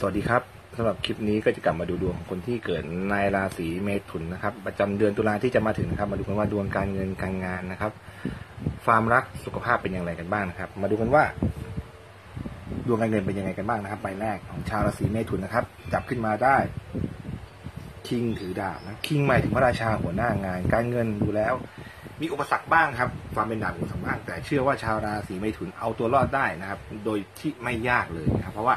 สวัสดีครับสำหรับคลิปนี้ก็จะกลับมาดูดวงของคนที่เกิดในราศีเมถุนนะครับ ประจำเดือนตุลาที่จะมาถึงนะครับ มาดูกันว่าดวงการเงินการงานนะครับ ความรักสุขภาพเป็นอย่างไรกันบ้างนะครับ มาดูกันว่า ดวงการเงินเป็นยังไงกันบ้างนะครับใบแรกของชาวราศีเมถุนนะครับ จับขึ้นมาได้คิงถือดาบนะคิงหมายถึงพระราชาหัวหน้างาน การเงินดูแล้ว มีอุปสรรคบ้างครับ ความเป็นดาบอุปสรรคบ้างแต่เชื่อว่าชาวราศีเมถุนเอาตัวรอดได้นะครับ โดยที่ไม่ยากเลยนะครับ เพราะว่า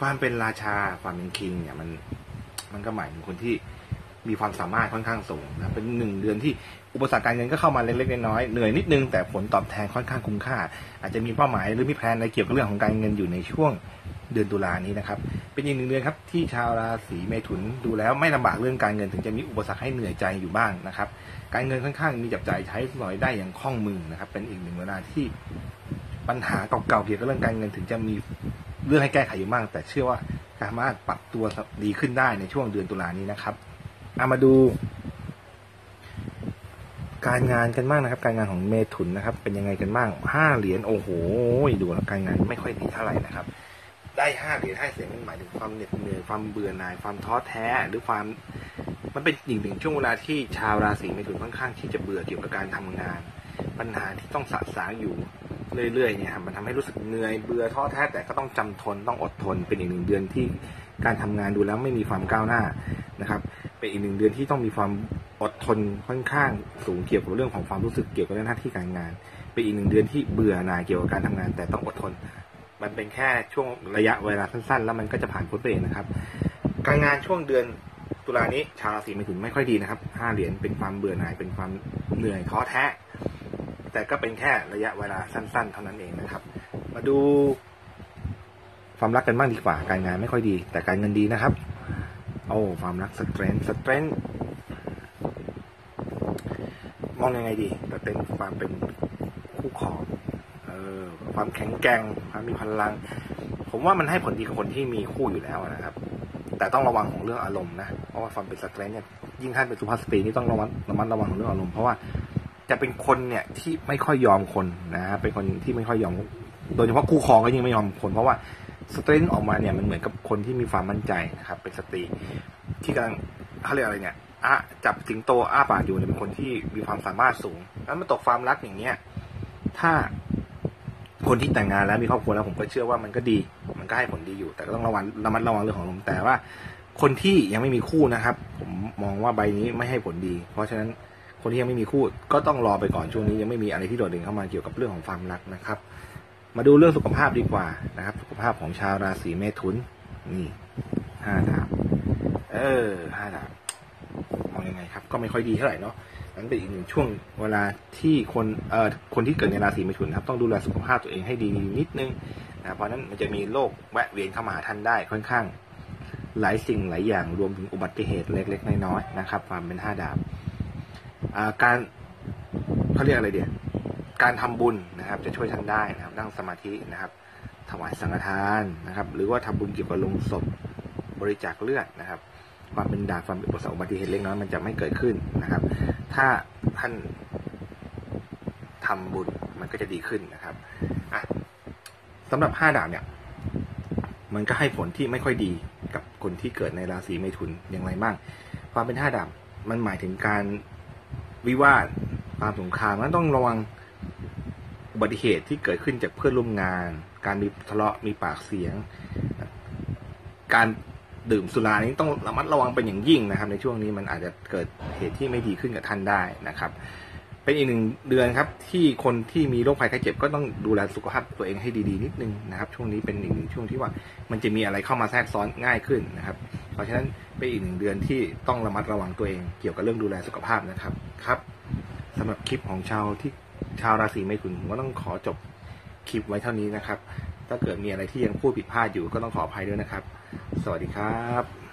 ความเป็นราชาความเป็นคิงเนี่ยมันมันก็หมายถึงคนที่มีความสามารถค่อนข้างสูงนะเป็นหนึ่งเดือนที่อุปสรรคการเงินก็เข้ามาเล็กๆน้อยๆเหนื่อยนิดนึงแต่ผลตอบแทนค่อนข้างคุ้มค่า อาจจะมีเป้าหมายหรือมีแผนในเกี่ยวกับเรื่องของการเงินอยู่ในช่วงเดือนตุลานี้นะครับ เป็นอีกหนึ่งเดือนครับที่ชาวราศีเมถุนดูแล้วไม่ลำบากเรื่องการเงินถึงจะมีอุปสรรคให้เหนื่อยใจอยู่บ้างนะครับ การเงินค่อนข้างมีจับจ่ายใช้สอยได้อย่างคล่องมือนะครับ เป็นอีกหนึ่งเวลาที่ปัญหาเก่าๆเกี่ยวกับเรื่องการเงินถึงจะมี เรื่องให้แก้ไขอยู่บ้าง แต่เชื่อว่าสามารถปรับตัวดีขึ้นได้ในช่วงเดือนตุลานี้นะครับเอามาดู การงานกันบ้างนะครับ การงานของเมถุนนะครับ เป็นยังไงกันบ้างห้าเหรียญโอ้โหดูแล้วการงานไม่ค่อยดีเท่าไหร่นะครับ ได้ห้าเหรียญห้าเสียงมันหมายถึงความเหน็ดเหนื่อยความเบื่อหน่ายความท้อแท้หรือความ มันเป็นอีกหนึ่งช่วงเวลาที่ชาวราศีเมถุนค่อนข้างที่จะเบื่อเกี่ยวกับการทำงาน ปัญหาที่ต้องสะสางอยู่ เรื่อยๆเนี่ยมันทำให้รู้สึกเหนื่อยเบื่อท้อแท้แต่ก็ต้องจำทนต้องอดทน เป็นอีกหนึ่งเดือนที่การทำงานดูแล้วไม่มีความก้าวหน้านะครับ เป็นอีกหนึ่งเดือนที่ต้องมีความอดทนค่อนข้างสูงเกี่ยวกับเรื่องของความรู้สึกเกี่ยวกับเรื่องหน้าที่การงาน เป็นอีกหนึ่งเดือนที่เบื่อหน่ายเกี่ยวกับการทำงาน แต่ต้องอดทน มันเป็นแค่ช่วงระยะเวลาสั้นๆ แล้วมันก็จะผ่านพ้นไปเองนะครับ การงานช่วงเดือนตุลานี้ชาวราศีเมถุนไม่ค่อยดีนะครับห้าเหรียญเป็นความเบื่อหน่ายเป็นความเหนื่อยท้อแท้ แต่ก็เป็นแค่ระยะเวลาสั้น ๆ เท่านั้นเองนะครับ มาดู ความรักกันบ้างดีกว่า การงานไม่ค่อยดี แต่การเงินดีนะครับ โอ้ความรักสเตรนสเตรนมองยังไงดีแต่เป็นความเป็นคู่ครองเออความแข็งแกร่งความมีพลัง ผมว่ามันให้ผลดีกับคนที่มีคู่อยู่แล้วนะครับ แต่ต้องระวังของเรื่องอารมณ์นะเพราะว่าความเป็นสเตรนเนี่ยยิ่งท่านเป็นสุภาพสตรีนี่ต้องระวังระมัดระวังของเรื่องอารมณ์เพราะว่า จะเป็นคนเนี่ยที่ไม่ค่อยยอมคนนะฮะเป็นคนที่ไม่ค่อยยอม โดยเฉพาะคู่ครองก็ยิ่งไม่ยอมคน เพราะว่าสเตรนออกมาเนี่ยมันเหมือนกับคนที่มีความมั่นใจนะครับ เป็นสตรีที่กำลังเขาเรียกอะไรเนี่ยอะจับสิงโตอ้าปากอยู่เนี่ยเป็นคนที่มีความสามารถสูงแล้วมาตกความรักอย่างเนี้ยถ้าคนที่แต่งงานแล้วมีครอบครัวแล้วผมก็เชื่อว่ามันก็ดี มันก็ให้ผลดีอยู่ แต่ก็ต้องระวังระมัดระวังเรื่องของลมแต่ว่า คนที่ยังไม่มีคู่นะครับ ผมมองว่าใบนี้ไม่ให้ผลดี เพราะฉะนั้น คนที่ยังไม่มีคู่ก็ต้องรอไปก่อนช่วงนี้ยังไม่มีอะไรที่โดดเด่นเข้ามาเกี่ยวกับเรื่องของความรักนะครับ มาดูเรื่องสุขภาพดีกว่านะครับ สุขภาพของชาวราศีเมถุนนี่ห้าดาบเออห้าดาบมองยังไงครับ ก็ไม่ค่อยดีเท่าไหร่เนาะนั้นเป็นอีกหนึ่งช่วงเวลาที่คนเอ่อคนที่เกิดในราศีเมถุนครับ ต้องดูแลสุขภาพตัวเองให้ดีนิดนึงนะเพราะนั้นมันจะมีโรคแวะเวียนเข้ามาหาท่านได้ค่อนข้าง หลายสิ่งหลายอย่างรวมถึงอุบัติเหตุเล็กๆน้อยๆนะครับ ความเป็นห้าดาบ การเขาเรียกอะไรเดียการทำบุญนะครับ จะช่วยท่านได้นะครับ นั่งสมาธินะครับ ถวายสังฆทานนะครับ หรือว่าทำบุญเกี่ยวกับลงศพบริจาคเลือดนะครับความเป็นดาความเป็นประสบอุบัติเหตุเล็กน้อยมันจะไม่เกิดขึ้นนะครับ ถ้าท่านทำบุญมันก็จะดีขึ้นนะครับอะสำหรับห้าดาบเนี่ย มันก็ให้ผลที่ไม่ค่อยดีกับคนที่เกิดในราศีเมถุนอย่างไรบ้าง ความเป็นห้าดาบมันหมายถึงการ วิวาทความสงครามมันต้องระวังอุบัติเหตุที่เกิดขึ้นจากเพื่อนร่วมงาน การมีทะเลาะมีปากเสียง การดื่มสุรานี้ต้องระมัดระวังเป็นอย่างยิ่งนะครับ ในช่วงนี้มันอาจจะเกิดเหตุที่ไม่ดีขึ้นกับท่านได้นะครับ เป็นอีกหนึ่งเดือนครับ ที่คนที่มีโรคภัยไข้เจ็บก็ต้องดูแลสุขภาพตัวเองให้ดีๆนิดนึงนะครับ ช่วงนี้เป็นอีกหนึ่งช่วงที่ว่ามันจะมีอะไรเข้ามาแทรกซ้อนง่ายขึ้นนะครับ เพราะฉะนั้นเป็นอีกหนึ่งเดือนที่ต้องระมัดระวังตัวเอง เกี่ยวกับเรื่องดูแลสุขภาพนะครับครับสำหรับคลิปของชาวที่ชาวราศีเมถุนผมก็ต้องขอจบคลิปไว้เท่านี้นะครับ ถ้าเกิดมีอะไรที่ยังพูดผิดพลาดอยู่ก็ต้องขออภัยด้วยนะครับ สวัสดีครับ